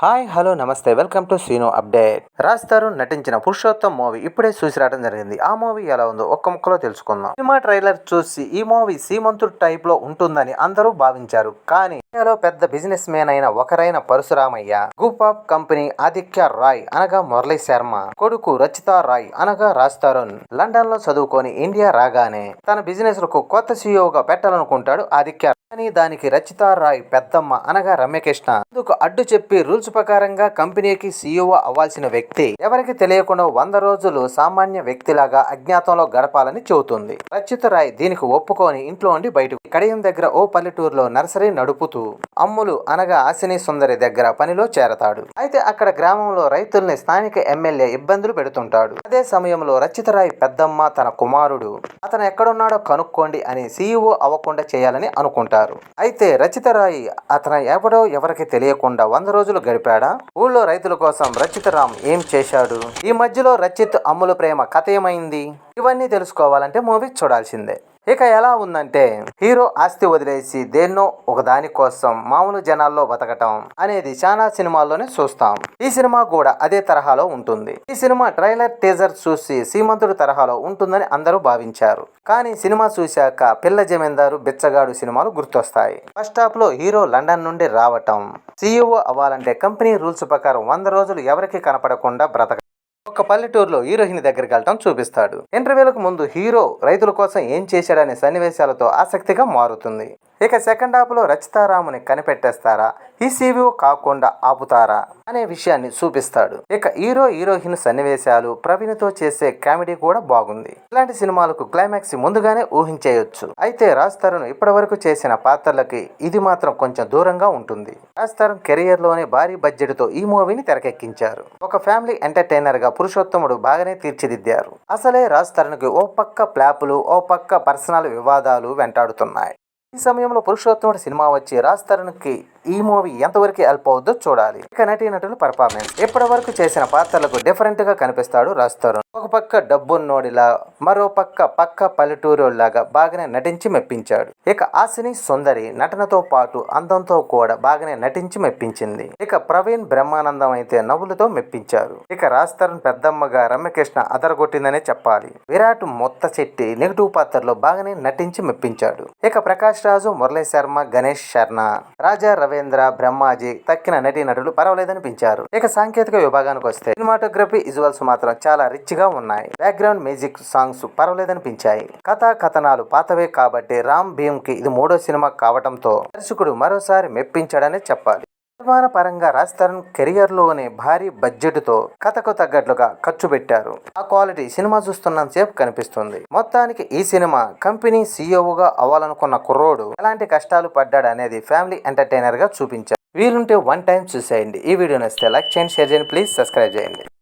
Hi hello నమస్తే. Welcome to సీనో update. Raj Tarun నటించిన పురుషోత్తం మూవీ ఇప్పుడే చూసి రావడం జరిగింది. ఆ మూవీ ఎలా ఉందో ఒక్క ముక్కలో తెలుసుకుందాం. సినిమా ట్రైలర్ చూసి ఈ మూవీ సీమంతుడు టైప్లో ఉంటుందని అందరూ భావించారు. కానీ ఇండియాలో పెద్ద బిజినెస్ మ్యాన్ అయిన ఒకరైన Parasuramayya group of company Aditya Roy అనగా మురళీ శర్మ కొడుకు రచిత రాయ్ అనగా రాజ్ తరుణ్. లండన్లో చదువుకొని ఇండియా రాగానే తన బిజినెస్లకు కొత్త సీఈఓగా పెట్టాలనుకుంటాడు ఆదిత్య కానీ దానికి రచిత రాయ్ పెద్దమ్మ అనగా రమ్యకృష్ణ. అందుకు అడ్డు చెప్పి రూల్స్ ప్రకారంగా కంపెనీకి సీఈఓ అవ్వాల్సిన వ్యక్తి ఎవరికి తెలియకుండా వంద రోజులు సామాన్య వ్యక్తిలాగా అజ్ఞాతంలో గడపాలని చెబుతుంది. రచిత రాయ్ దీనికి ఒప్పుకొని ఇంట్లో ఉండి బయటకు కడియం దగ్గర ఓ పల్లెటూరులో నర్సరీ నడుపుతూ అమ్ములు అనగా ఆశిని సుందరి దగ్గర పనిలో చేరతాడు. అయితే అక్కడ గ్రామంలో రైతుల్ని స్థానిక ఎమ్మెల్యే ఇబ్బందులు పెడుతుంటాడు. అదే సమయంలో రచిత రాయ్ పెద్దమ్మ తన కుమారుడు అతను ఎక్కడున్నాడో కనుక్కోండి అని సీఈఓ అవ్వకుండా చేయాలని అనుకుంటారు. అయితే రచిత రాయ్ అతను ఎవడో ఎవరికి తెలియకుండా వంద రోజులు గడిపాడా ఊళ్ళో రైతుల కోసం రచిత రామ్ ఏం చేశాడు? ఈ మధ్యలో రచిత్ అమ్ముల ప్రేమ కథ ఏమైంది? ఇవన్నీ తెలుసుకోవాలంటే మూవీ చూడాల్సిందే. ఇక ఎలా ఉందంటే హీరో ఆస్తి వదిలేసి దేన్నో ఒక దాని కోసం మామూలు జనాల్లో బతకటం అనేది చాలా సినిమాల్లోనే చూస్తాం. ఈ సినిమా కూడా అదే తరహాలో ఉంటుంది. ఈ సినిమా ట్రైలర్ టీజర్ చూసి సీమంతుడు తరహాలో ఉంటుందని అందరూ భావించారు. కానీ సినిమా చూశాక పిల్ల జమీందారు బిచ్చగాడు సినిమాలు గుర్తొస్తాయి. ఫస్ట్ హాఫ్లో హీరో లండన్ నుండి రావటం సీఈఓ అవ్వాలంటే కంపెనీ రూల్స్ ప్రకారం వంద రోజులు ఎవరికి కనపడకుండా బ్రతక ఒక పల్లెటూరులో హీరోయిన్ దగ్గరికి వెళ్ళటం చూపిస్తాడు. ఇంటర్వ్యూలకు ముందు హీరో రైతుల కోసం ఏం చేశాడనే సన్నివేశాలతో ఆసక్తిగా మారుతుంది. ఇక సెకండ్ హాఫ్లో రచితారాముని కనిపెట్టేస్తారా? ఈ సీవీఓ కాకుండా ఆపుతారా? అనే విషయాన్ని చూపిస్తాడు. ఇక హీరో హీరోయిన్ సన్నివేశాలు ప్రవీణ్తో చేసే కామెడీ కూడా బాగుంది. ఇలాంటి సినిమాలకు క్లైమాక్స్ ముందుగానే ఊహించేయొచ్చు. అయితే రాజ్ తరుణ్ ఇప్పటివరకు చేసిన పాత్రలకి ఇది మాత్రం కొంచెం దూరంగా ఉంటుంది. రాజ్ తరుణ్ కెరియర్లోనే భారీ బడ్జెట్తో ఈ మూవీని తెరకెక్కించారు. ఒక ఫ్యామిలీ ఎంటర్టైనర్గా పురుషోత్తముడు బాగానే తీర్చిదిద్దారు. అసలే రాజ్ తరుణ్కి ఓ పక్క ప్లాపులు ఓ పక్క పర్సనల్ వివాదాలు వెంటాడుతున్నాయి. ఈ సమయంలో పురుషోత్తముడు సినిమా వచ్చి రాజ్ తరుణ్కి ఈ మూవీ ఎంతవరకు హెల్ప్ అవుద్దో చూడాలి. ఇక నటీనటుల పర్ఫార్మెన్స్. ఇప్పటి వరకు చేసిన పాత్రలకు డిఫరెంట్గా కనిపిస్తాడు రాజ్ తరుణ్ ఒక పక్క డబ్బున్నోడిలా మరో పక్క పక్క పల్లెటూరులాగా బాగానే నటించి మెప్పించాడు. ఇక ఆశిని సుందరి నటనతో పాటు అందంతో కూడా బాగానే నటించి మెప్పించింది. ఇక ప్రవీణ్ బ్రహ్మానందం అయితే నవ్వులతో మెప్పించారు. ఇక రాజ్ తరుణ్ పెద్దమ్మగా రమ్యకృష్ణ అదరగొట్టిందనే చెప్పాలి. విరాట్ మొత్త చెట్టి నెగిటివ్ పాత్రలో బాగానే నటించి మెప్పించాడు. ఇక ప్రకాష్ రాజు మురళీ శర్మ గణేష్ శర్మ రాజా రవీంద్ర బ్రహ్మాజీ తక్కిన నటీ నటులు పర్వాలేదనిపించారు. ఇక సాంకేతిక విభాగానికి వస్తే సినిమాటోగ్రఫీ విజువల్స్ మాత్రం చాలా రిచ్గా ఉన్నాయి. బ్యాక్గ్రౌండ్ మ్యూజిక్ సాంగ్స్ పర్వాలేదనిపించాయి కథా కథనాలు పాతవే కాబట్టి రామ్ భీమ్కి ఇది మూడో సినిమా కావటంతో దర్శకుడు మరోసారి మెప్పించాడనే చెప్పాలి. నిర్మాణ పరంగా రాజ్ తరుణ్ కెరియర్లోనే భారీ బడ్జెట్తో కథకు తగ్గట్లుగా ఖర్చు పెట్టారు. ఆ క్వాలిటీ సినిమా చూస్తున్న సేపు కనిపిస్తుంది. మొత్తానికి ఈ సినిమా కంపెనీ సీఈఓగా అవ్వాలనుకున్న కుర్రోడు ఎలాంటి కష్టాలు పడ్డాడు అనేది ఫ్యామిలీ ఎంటర్టైనర్గా చూపించారు. వీలుంటే వన్ టైం చూసేయండి. ఈ వీడియో నచ్చితే లైక్ చేయండి షేర్ చేయండి ప్లీజ్ సబ్స్క్రైబ్ చేయండి.